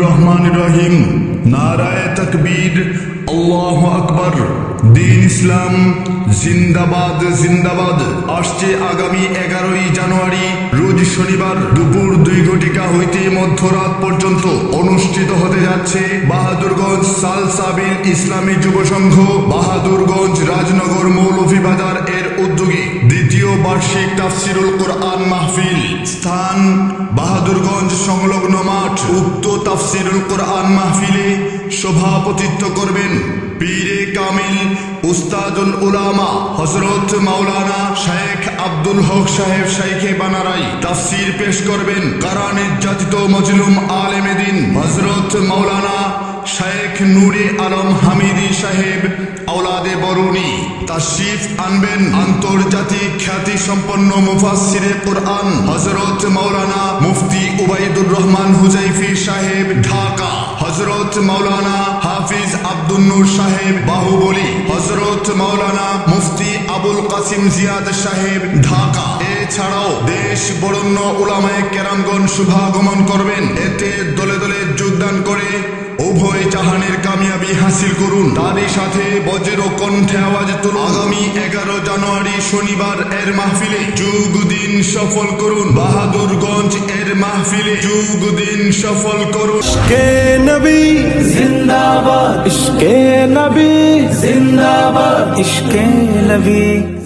রহমান রহিম। নারায় আল্লাহ আকবর। দিন ইসলাম। জিন্দাবাদ জিন্দাবাদ। আসছে আগামী এগারোই জানুয়ারি, রোজ শনিবার দুপুর দুই ঘটিকা হইতে মধ্যরাত পর্যন্ত অনুষ্ঠিত হতে যাচ্ছে বাহাদুরগঞ্জ সাল সাবিল ইসলামী যুব সংঘ, বাহাদুরগঞ্জ রাজনগর মৌলভীবাজার এর উদ্যোগে দ্বিতীয় বার্ষিক তাফসিরুল কোরআন মাহফিল। স্থান বাহাদুরগঞ্জ সংলগ্ন মাঠ। উক্ত তাফসিরুল কোরআন মাহফিলে সভাপতিত্ব করবেন পীরে কামিল উস্তাদুল উলামা হজরত মাওলানা শেখ আব্দুল হক সাহেব শাইখে বানারাই। তাফসির পেশ করবেন কারানের জাতিত মজলুম আলেমেদিন হজরত মাওলানা শেখ নুরে আলম হামিদি সাহেব আওলাদে বরুণী। তাশরিফ আনবেন আন্তর্জাতিক খ্যাতি সম্পন্ন মুফাসসিরে কোরআন হজরত মাওলানা উবাইদুর রহমান হুজাইফি সাহেব, ঢাকা। হযরত মাওলানা হাফিজ আব্দুল নূর সাহেব, বাহুবলী। হযরত মাওলানা মুফতি আবুল কাসিম জিয়াদ সাহেব, ঢাকা। এছাড়াও দেশ বরণ্য উলামায়ে কেরামগণ শুভাগমন করবেন। এতে দলে দলে যোগদান করে উভয় জাহানের কামিয়াবি হাসিল করুন। তারই সাথে বজ্র কণ্ঠে আওয়াজ তুলুন। আগামী এগারো জানুয়ারি শনিবার এর মাহফিলে যুগ দিন সফল করুন। বাহাদুরগঞ্জ মাহফিলে যুগ দিন সফল করুন। ইশকে নবী জিন্দাবাদ ইশকে নবী জিন্দাবাদ ইশকে নবী।